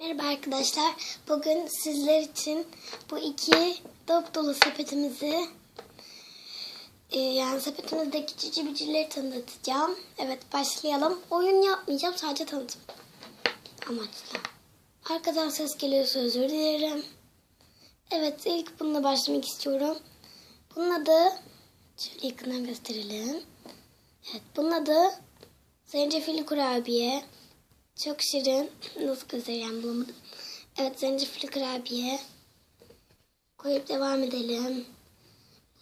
Merhaba arkadaşlar. Bugün sizler için bu iki dop dolu sepetimizi e, yani sepetimizdeki cici bicileri tanıtacağım. Evet başlayalım. Oyun yapmayacağım sadece tanıtım amaçlı. Arkadan ses geliyorsa özür dilerim. Evet ilk bununla başlamak istiyorum. Bunun adı şöyle yakından gösterelim. Evet bunun adı zencefilli kurabiye. Çok şirin. Nasıl göstereceğim bulamadım. Evet zencefilli kurabiye. Koyup devam edelim.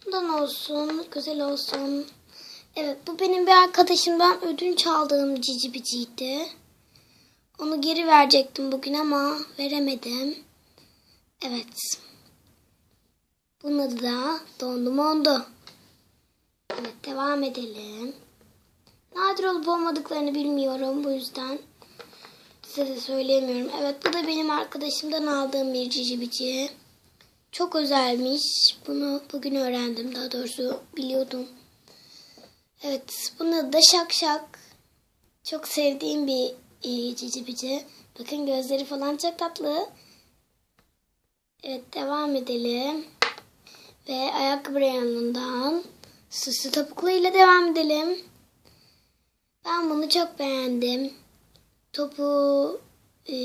Bundan olsun. Güzel olsun. Evet bu benim bir arkadaşımdan ödünç aldığım cici biciydi. Onu geri verecektim bugün ama veremedim. Evet. Bunun adı da dondu mondu. Evet devam edelim. Nadir olup olmadıklarını bilmiyorum bu yüzden size söyleyemiyorum. Evet bu da benim arkadaşımdan aldığım bir cici bici. Çok özelmiş. Bunu bugün öğrendim. Daha doğrusu biliyordum. Evet bunun adı da şak şak. Çok sevdiğim bir e, cici bici. Bakın gözleri falan çok tatlı. Evet devam edelim. Ve ayakkabı reyonundan süslü topuklu ile devam edelim. Ben bunu çok beğendim. Topu, e,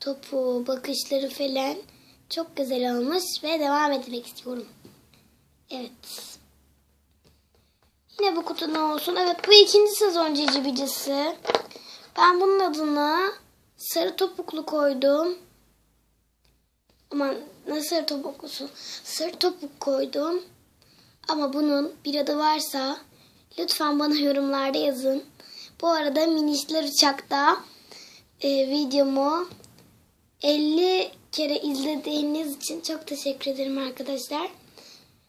topu, bakışları falan çok güzel olmuş ve devam etmek istiyorum. Evet. Yine bu kutuda olsun. Evet bu ikinci sezon cici bicisi. Ben bunun adına sarı topuklu koydum. Aman ne sarı topuklusu? Sarı topuk koydum. Ama bunun bir adı varsa lütfen bana yorumlarda yazın. Bu arada Minişler Uçak'ta e, videomu 50 kere izlediğiniz için çok teşekkür ederim arkadaşlar.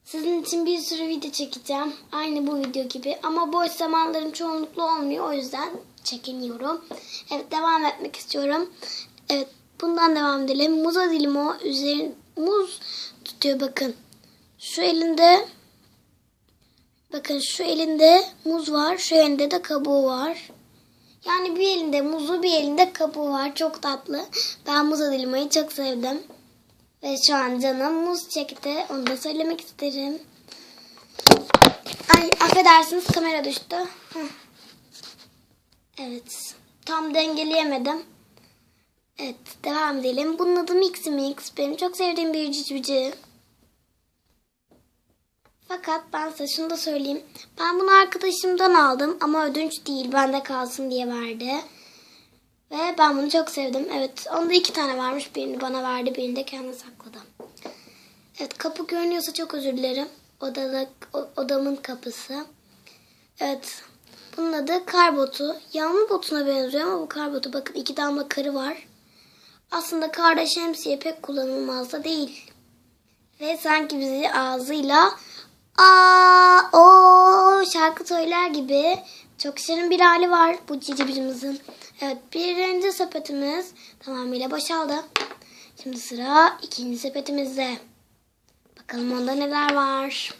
Sizin için bir sürü video çekeceğim. Aynı bu video gibi. Ama boş zamanlarım çoğunlukla olmuyor. O yüzden çekiniyorum. Evet devam etmek istiyorum. Evet bundan devam edelim. Muza dilim o. Üzerin, muz tutuyor bakın. Şu elinde Bakın şu elinde muz var. Şu elinde de kabuğu var. Yani bir elinde muzu bir elinde kabuğu var. Çok tatlı. Ben muz dilmayı çok sevdim. Ve şu an canım muz çekti. Onu da söylemek isterim. Ay affedersiniz kamera düştü. Heh. Evet. Tam dengeleyemedim. Evet devam edelim. Bunun adı Mixi Mix. Benim çok sevdiğim bir cicbici. Fakat ben size şunu da söyleyeyim. Ben bunu arkadaşımdan aldım ama ödünç değil. Bende kalsın diye verdi. Ve ben bunu çok sevdim. Evet onda iki tane varmış. Birini bana verdi. Birini de kendi sakladı. Evet kapı görünüyorsa çok özür dilerim. Odalık, odamın kapısı. Evet. Bunun adı kar botu. Yağmur botuna benziyor ama bu kar botu. Bakın iki damla karı var. Aslında karda şemsiye pek kullanılmaz da değil. Ve sanki bizi ağzıyla Aa, o şarkı söyler gibi çok şirin bir hali var bu cici birimizin. Evet birinci sepetimiz tamamıyla boşaldı. Şimdi sıra ikinci sepetimizde. Bakalım onda neler var.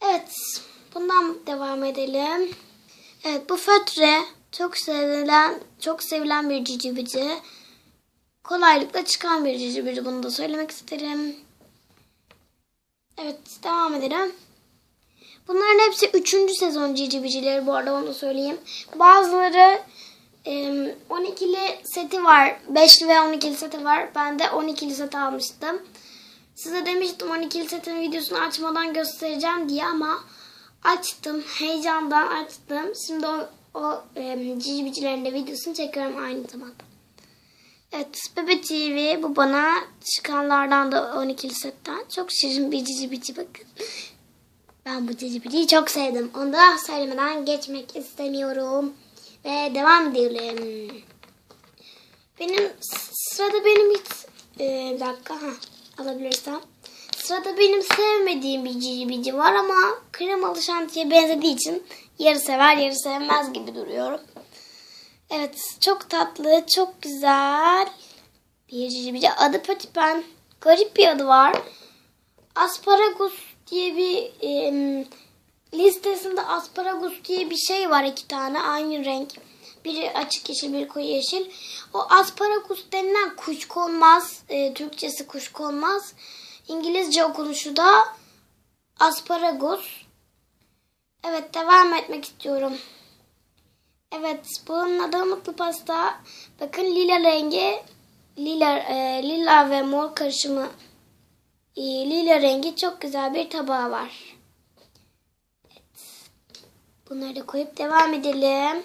Evet bundan devam edelim. Evet bu fötre çok sevilen çok sevilen bir cici bici. Kolaylıkla çıkan bir cici bici bunu da söylemek isterim. Evet devam edelim. Bunların hepsi 3. sezon cici bicileri bu arada onu söyleyeyim. Bazıları e, 12'li seti var. 5'li ve 12'li seti var. Ben de 12'li set almıştım. Size demiştim 12'li setin videosunu açmadan göstereceğim diye ama açtım. Heyecandan açtım. Şimdi o, o e, cici bicilerin de videosunu çekiyorum aynı zamanda. Evet Bebe TV bu bana çıkanlardan da 12'li setten. Çok şirin bir cici bici bakın. Ben bu cici biciyi çok sevdim. Onu da söylemeden geçmek istemiyorum. Ve devam edelim. Benim sırada benim hiç e, bir dakika ha, alabilirsem. Sırada benim sevmediğim bir cici bici var ama kremalı şantiye benzediği için yarı sever yarı sevmez gibi duruyorum. Evet çok tatlı, çok güzel bir cici bici. Adı Patipen. Garip bir adı var. Asparagus diye bir e, listesinde asparagus diye bir şey var iki tane aynı renk. Biri açık yeşil, biri koyu yeşil. O asparagus denilen kuşkonmaz. E, Türkçesi kuşkonmaz. İngilizce okunuşu da asparagus. Evet devam etmek istiyorum. Evet bunun adı mutlu pasta. Bakın lila rengi. Lila, e, lila ve mor karışımı. e, lila rengi çok güzel bir tabağı var. Bunları da koyup devam edelim.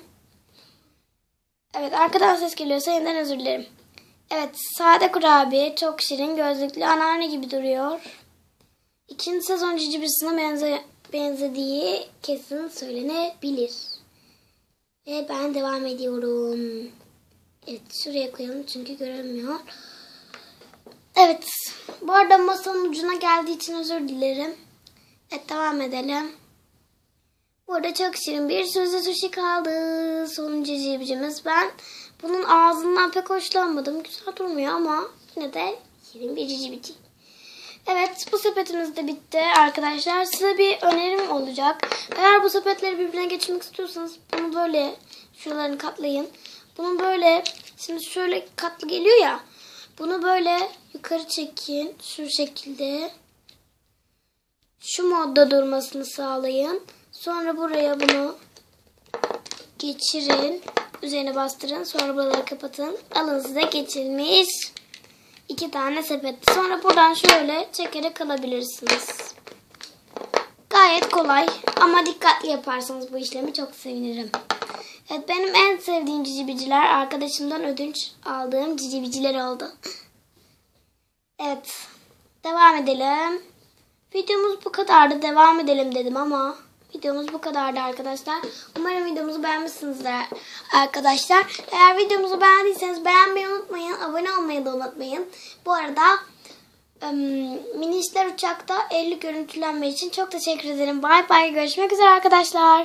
Evet arkadan ses geliyorsa yeniden özür dilerim. Evet sade kurabiye çok şirin gözlüklü anneanne gibi duruyor. İkinci sezon cicibisine benze benzediği kesin söylenebilir. Ve ben devam ediyorum. Evet şuraya koyalım çünkü görünmüyor. Evet bu arada masanın ucuna geldiği için özür dilerim. Evet devam edelim. Burada çok şirin bir sözde sushi kaldı. Sonuncu cibicimiz. Ben bunun ağzından pek hoşlanmadım. Güzel durmuyor ama yine de şirin bir cibici. Evet bu sepetimiz de bitti arkadaşlar. Size bir önerim olacak. Eğer bu sepetleri birbirine geçirmek istiyorsanız bunu böyle şuralarını katlayın. Bunu böyle şimdi şöyle katlı geliyor ya. Bunu böyle yukarı çekin. Şu şekilde. Şu modda durmasını sağlayın. Sonra buraya bunu geçirin. Üzerine bastırın. Sonra buraları kapatın. Alın size geçilmiş iki tane sepet. Sonra buradan şöyle çekerek alabilirsiniz. Gayet kolay ama dikkatli yaparsanız bu işlemi çok sevinirim. Evet benim en sevdiğim cicibiciler arkadaşımdan ödünç aldığım cicibiciler oldu. Evet devam edelim. Videomuz bu kadardı. Devam edelim dedim ama videomuz bu kadardı arkadaşlar. Umarım videomuzu beğenmişsinizdir arkadaşlar. Eğer videomuzu beğendiyseniz beğenmeyi unutmayın. Abone olmayı da unutmayın. Bu arada Minişler Uçak'ta 50 görüntülenme için çok teşekkür ederim. Bay bay. Görüşmek üzere arkadaşlar.